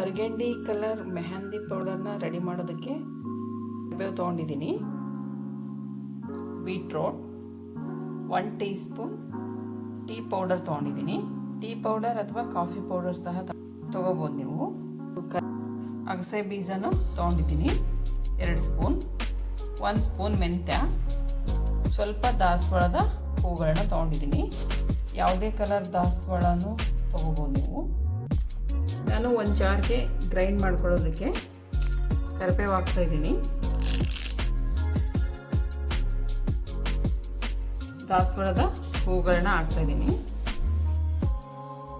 ಬರ್ಗೆಂಡಿ colour mehndi ಪೌಡರ್ನ ready ಮಾಡೋದಕ್ಕೆ ಬೇವು ತೊಗೊಂಡಿದ್ದೀನಿ. Beetroot one teaspoon tea powder ತೊಗೊಂಡಿದ್ದೀನಿ. ಟೀ ಪೌಡರ್ ಅಥವಾ ಕಾಫಿ ಪೌಡರ್ ಸಹ ತೊಗೋಬೋದು ನೀವು. ಅಗಸೆ ಬೀಜನ ತೊಗೊಂಡಿದ್ದೀನಿ. ಎರಡು ಸ್ಪೂನ್ ಒಂದು ಸ್ಪೂನ್ ಮೆಂತ್ಯ, ಸ್ವಲ್ಪ ದಾಸವಾಳದ ಹೂಗಳನ್ನ ತೊಗೊಂಡಿದ್ದೀನಿ. ಯಾವುದೇ ಕಲರ್ ದಾಸವಾಳನೂ ತೊಗೋಬೋದು ನೀವು. ನಾನು ಒಂದು ಜಾರ್ಗೆ ಗ್ರೈಂಡ್ ಮಾಡ್ಕೊಳ್ಳೋದಕ್ಕೆ ಕರಿಬೇವು ಹಾಕ್ತಾ ಇದ್ದೀನಿ. ದಾಸವಾಳದ ಹೂಗಳನ್ನ ಹಾಕ್ತಾ ಇದ್ದೀನಿ.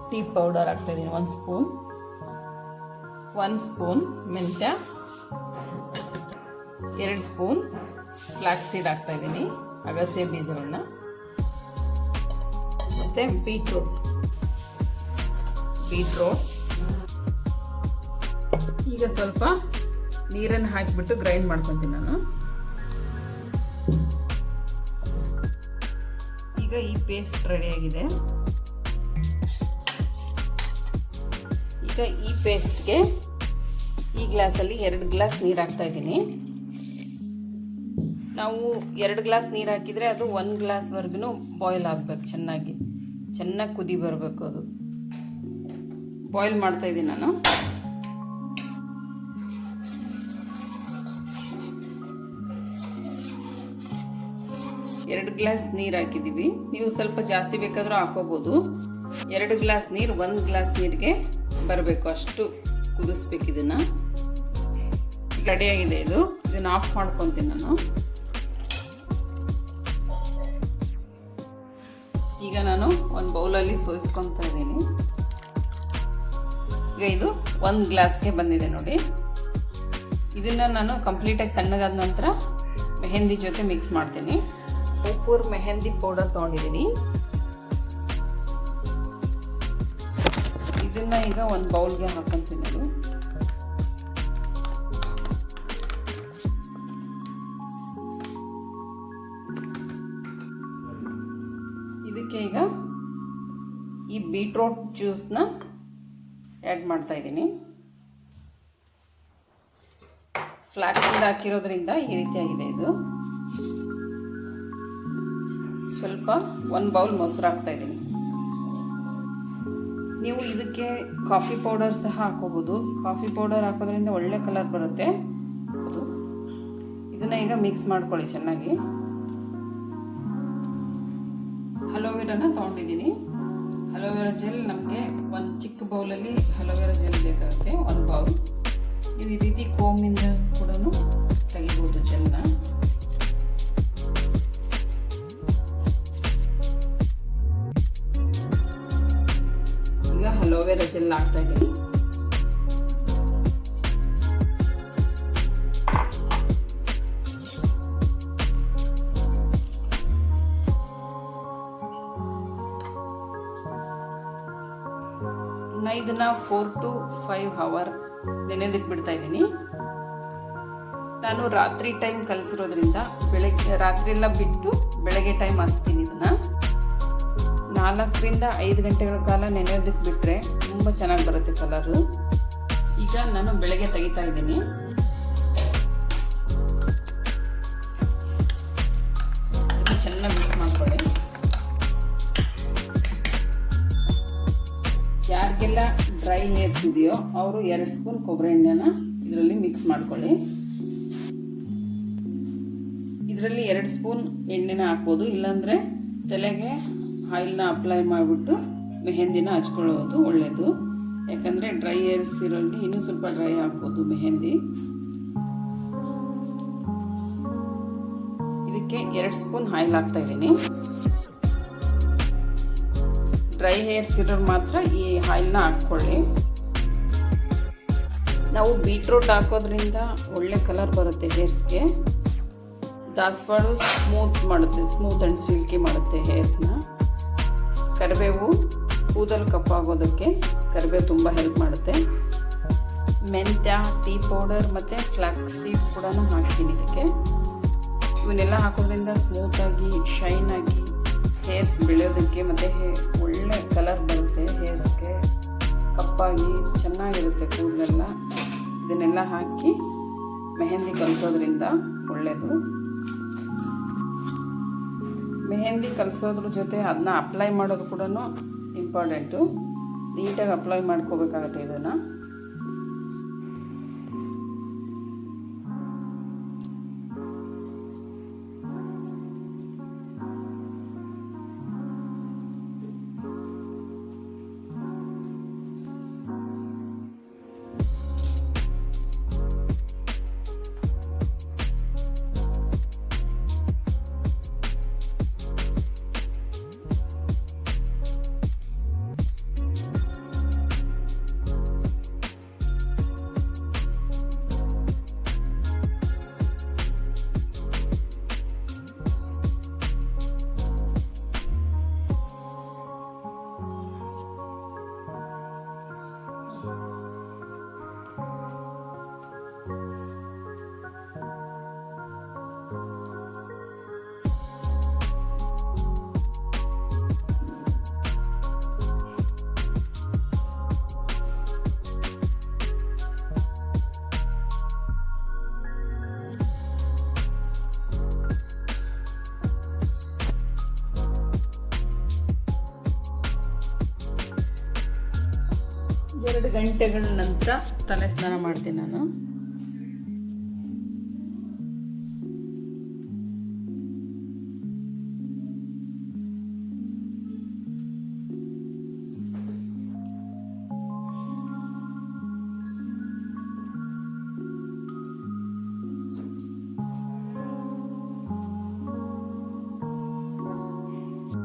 ಟೀ ಪೌಡರ್ ಹಾಕ್ತಾ ಇದ್ದೀನಿ, ಒಂದು ಸ್ಪೂನ್. ಒಂದು ಸ್ಪೂನ್ ಮೆಂತ್ಯ. ಎರಡು ಸ್ಪೂನ್ ಫ್ಲಾಕ್ಸ್ ಸೀಡ್ ಹಾಕ್ತಾ ಇದ್ದೀನಿ, ಅಗಸೆ ಬೀಜಗಳನ್ನ ಮತ್ತು ಬೀಟ್ರೂಟ್ ಬೀಟ್ರೂಟ್ ಈಗ ಸ್ವಲ್ಪ ನೀರನ್ನು ಹಾಕಿಬಿಟ್ಟು ಗ್ರೈಂಡ್ ಮಾಡ್ಕೊತೀನಿ ನಾನು. ಈಗ ಈ ಪೇಸ್ಟ್ ರೆಡಿಯಾಗಿದೆ ಈಗ ಈ ಪೇಸ್ಟ್ಗೆ ಈ ಗ್ಲಾಸಲ್ಲಿ ಎರಡು ಗ್ಲಾಸ್ ನೀರು ಹಾಕ್ತಾ ಇದ್ದೀನಿ. ನಾವು ಎರಡು ಗ್ಲಾಸ್ ನೀರು ಹಾಕಿದರೆ ಅದು ಒಂದು ಗ್ಲಾಸ್ವರೆಗೂ ಬಾಯ್ಲ್ ಆಗಬೇಕು ಚೆನ್ನಾಗಿ. ಚೆನ್ನಾಗಿ ಕುದಿ ಬರಬೇಕು ಅದು. ಬಾಯ್ಲ್ ಮಾಡ್ತಾಯಿದ್ದೀನಿ ನಾನು. ಎರಡು ಗ್ಲಾಸ್ ನೀರು ಹಾಕಿದ್ದೀವಿ ನೀವು ಸ್ವಲ್ಪ ಜಾಸ್ತಿ ಬೇಕಾದರೂ ಹಾಕೋಬೋದು. ಎರಡು ಗ್ಲಾಸ್ ನೀರು, ಒಂದು ಗ್ಲಾಸ್ ನೀರಿಗೆ ಬರಬೇಕು. ಅಷ್ಟು ಕುದಿಸ್ಬೇಕು ಇದನ್ನು. ಗಡಿಯಾಗಿದೆ ಇದು. ಇದನ್ನು ಆಫ್ ಮಾಡ್ಕೊತೀನಿ ನಾನು. ಈಗ ನಾನು ಒಂದು ಬೌಲಲ್ಲಿ ಸೋಯಿಸ್ಕೊತಾ ಇದ್ದೀನಿ. ಈಗ ಇದು ಒಂದು ಗ್ಲಾಸ್ಗೆ ಬಂದಿದೆ ನೋಡಿ. ಇದನ್ನು ನಾನು ಕಂಪ್ಲೀಟಾಗಿ ತಣ್ಣಗಾದ ನಂತರ ಮೆಹಂದಿ ಜೊತೆ ಮಿಕ್ಸ್ ಮಾಡ್ತೀನಿ. ಉಪ್ಪೂರ್ ಮೆಹಂದಿ ಪೌಡರ್ ತೊಗೊಂಡಿದ್ದೀನಿ. ಇದನ್ನ ಈಗ ಒಂದು ಬೌಲ್ಗೆ ಹಾಕೊಂತೀನಿ ಅದು ಇದಕ್ಕೆ ಈಗ ಈ ಬೀಟ್ರೋಟ್ ಜ್ಯೂಸ್ನ ಆ್ಯಡ್ ಮಾಡ್ತಾ ಇದ್ದೀನಿ. ಫ್ಲಾಕ್ಸ್ ಹಾಕಿರೋದ್ರಿಂದ ಈ ರೀತಿಯಾಗಿದೆ ಇದು. ಸ್ವಲ್ಪ ಒಂದು ಬೌಲ್ ಮೊಸರು ಹಾಕ್ತಾ ಇದ್ದೀನಿ. ನೀವು ಇದಕ್ಕೆ ಕಾಫಿ ಪೌಡರ್ ಸಹ ಹಾಕೋಬೋದು. ಕಾಫಿ ಪೌಡರ್ ಹಾಕೋದ್ರಿಂದ ಒಳ್ಳೆ ಕಲರ್ ಬರುತ್ತೆ. ಇದನ್ನ ಈಗ ಮಿಕ್ಸ್ ಮಾಡ್ಕೊಳ್ಳಿ ಚೆನ್ನಾಗಿ. ಹಲೋವೆರಾನ ತೊಗೊಂಡಿದ್ದೀನಿ. ಹಲೋವೆರಾ ಜೆಲ್ ನಮಗೆ ಒಂದು ಚಿಕ್ಕ ಬೌಲಲ್ಲಿ ಹಲೋವೆರಾ ಜೆಲ್ ಬೇಕಾಗುತ್ತೆ, ಒಂದು ಬೌಲ್ ನೀವು ಈ ರೀತಿ ಕೋಮಿಂದ ಕೂಡ ತೆಗಿಬೋದು ಜೆಲ್ನ ಈಗ ಹಲೋವೆರಾ ಜೆಲ್ ಹಾಕ್ತಾ ಇದ್ದೀನಿ. ಇದನ್ನ ಫೋರ್ ಟು ಫೈವ್ ಅವರ್ ನೆನೆದಕ್ಕೆ ಬಿಡ್ತಾ ಇದ್ದೀನಿ. ನಾನು ರಾತ್ರಿ ಟೈಮ್ ಕಲಸಿರೋದ್ರಿಂದ ಬೆಳಗ್ಗೆ, ರಾತ್ರಿ ಎಲ್ಲ ಬಿಟ್ಟು ಬೆಳಗ್ಗೆ ಟೈಮ್ ಹಚ್ತೀನಿ ಇದನ್ನ. ನಾಲ್ಕರಿಂದ ಐದು ಗಂಟೆಗಳ ಕಾಲ ನೆನೆಯೋದಕ್ಕೆ ಬಿಟ್ಟರೆ ತುಂಬ ಚೆನ್ನಾಗಿ ಬರುತ್ತೆ ಕಲರು ಈಗ ನಾನು ಬೆಳಗ್ಗೆ ತೆಗಿತಾ ಇದ್ದೀನಿ. ಇದು ಚೆನ್ನಾಗಿ ಮಿಕ್ಸ್ ಮಾಡ್ಕೊಳ್ಳಿ. ಯಾರಿಗೆಲ್ಲ ಡ್ರೈ ಹೇರ್ಸ್ ಇದೆಯೋ ಅವರು ಎರಡು ಸ್ಪೂನ್ ಕೊಬ್ಬರಿ ಎಣ್ಣೆನ ಇದರಲ್ಲಿ ಮಿಕ್ಸ್ ಮಾಡ್ಕೊಳ್ಳಿ. ಇದರಲ್ಲಿ ಎರಡು ಸ್ಪೂನ್ ಎಣ್ಣೆನ ಹಾಕ್ಬೋದು. ಇಲ್ಲಾಂದರೆ ತಲೆಗೆ ಆಯಿಲ್ನ ಅಪ್ಲೈ ಮಾಡಿಬಿಟ್ಟು ಮೆಹೆಂದಿನ ಹಚ್ಕೊಳ್ಳೋದು ಒಳ್ಳೆಯದು ಯಾಕಂದರೆ ಡ್ರೈ ಹೇರ್ಸ್ ಇರೋರಿಗೆ ಇನ್ನೂ ಸ್ವಲ್ಪ ಡ್ರೈ ಆಗ್ಬೋದು ಮೆಹೆಂದಿ. ಇದಕ್ಕೆ ಎರಡು ಸ್ಪೂನ್ ಆಯಿಲ್ ಹಾಕ್ತಾ ಇದ್ದೀನಿ. ಡ್ರೈ ಹೇರ್ಸ್ ಇರೋರು ಮಾತ್ರ ಈ ಆಯಿಲ್ನ ಹಾಕ್ಕೊಳ್ಳಿ. ನಾವು ಬೀಟ್ರೂಟ್ ಹಾಕೋದ್ರಿಂದ ಒಳ್ಳೆ ಕಲರ್ ಬರುತ್ತೆ ಹೇರ್ಸ್ಗೆ. ದಾಸವಾಳು ಸ್ಮೂತ್ ಮಾಡುತ್ತೆ ಸ್ಮೂತ್ ಆ್ಯಂಡ್ ಸಿಲ್ಕಿ ಮಾಡುತ್ತೆ ಹೇರ್ಸ್ನ. ಕರಿಬೇವು, ಕೂದಲು ಕಪ್ಪಾಗೋದಕ್ಕೆ ಕರಿಬೇವು ತುಂಬ ಹೆಲ್ಪ್ ಮಾಡುತ್ತೆ. ಮೆಂತ್ಯ, ಟೀ ಪೌಡರ್ ಮತ್ತು ಫ್ಲಾಕ್ಸ್ ಸೀಡ್ ಕೂಡ ಹಾಕ್ತೀನಿ ಇದಕ್ಕೆ. ಇವನ್ನೆಲ್ಲ ಹಾಕೋದ್ರಿಂದ ಸ್ಮೂತಾಗಿ ಶೈನಾಗಿ ಹೇರ್ಸ್ ಬೆಳೆಯೋದಕ್ಕೆ ಮತ್ತು ಹೇ, ಒಳ್ಳೆ ಕಲರ್ ಬರುತ್ತೆ. ಹೇರ್ಸ್ಗೆ ಕಪ್ಪಾಗಿ ಚೆನ್ನಾಗಿರುತ್ತೆ ಕೂದಲೆಲ್ಲ. ಇದನ್ನೆಲ್ಲ ಹಾಕಿ, ಮೆಹಂದಿ ಕಲಿಸೋದ್ರಿಂದ ಒಳ್ಳೆಯದು ಮೆಹಂದಿ ಕಲಿಸೋದ್ರ ಜೊತೆ ಅದನ್ನ ಅಪ್ಲೈ ಮಾಡೋದು ಕೂಡ ಇಂಪಾರ್ಟೆಂಟು ನೀಟಾಗಿ ಅಪ್ಲೈ ಮಾಡ್ಕೋಬೇಕಾಗತ್ತೆ ಇದನ್ನು. ಎರಡು ಗಂಟೆಗಳ ನಂತರ ತಲೆ ಸ್ನಾನ ಮಾಡ್ತೀನಿ ನಾನು.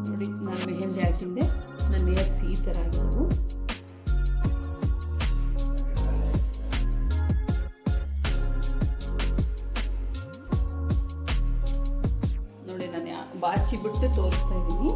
ನೋಡಿ, ನಾನು ಮೆಹಂದಿ ಹಾಕಿದ್ದೆ. ನನ್ನ ಏರ್ಸ್ ಈ ಥರ ಆಗಿದ್ದವು ನೋಡಿ ನಾನು ಯಾ- ಬಾಚಿ ಬಿಟ್ಟು ತೋರಿಸ್ತಾ ಇದ್ದೀನಿ.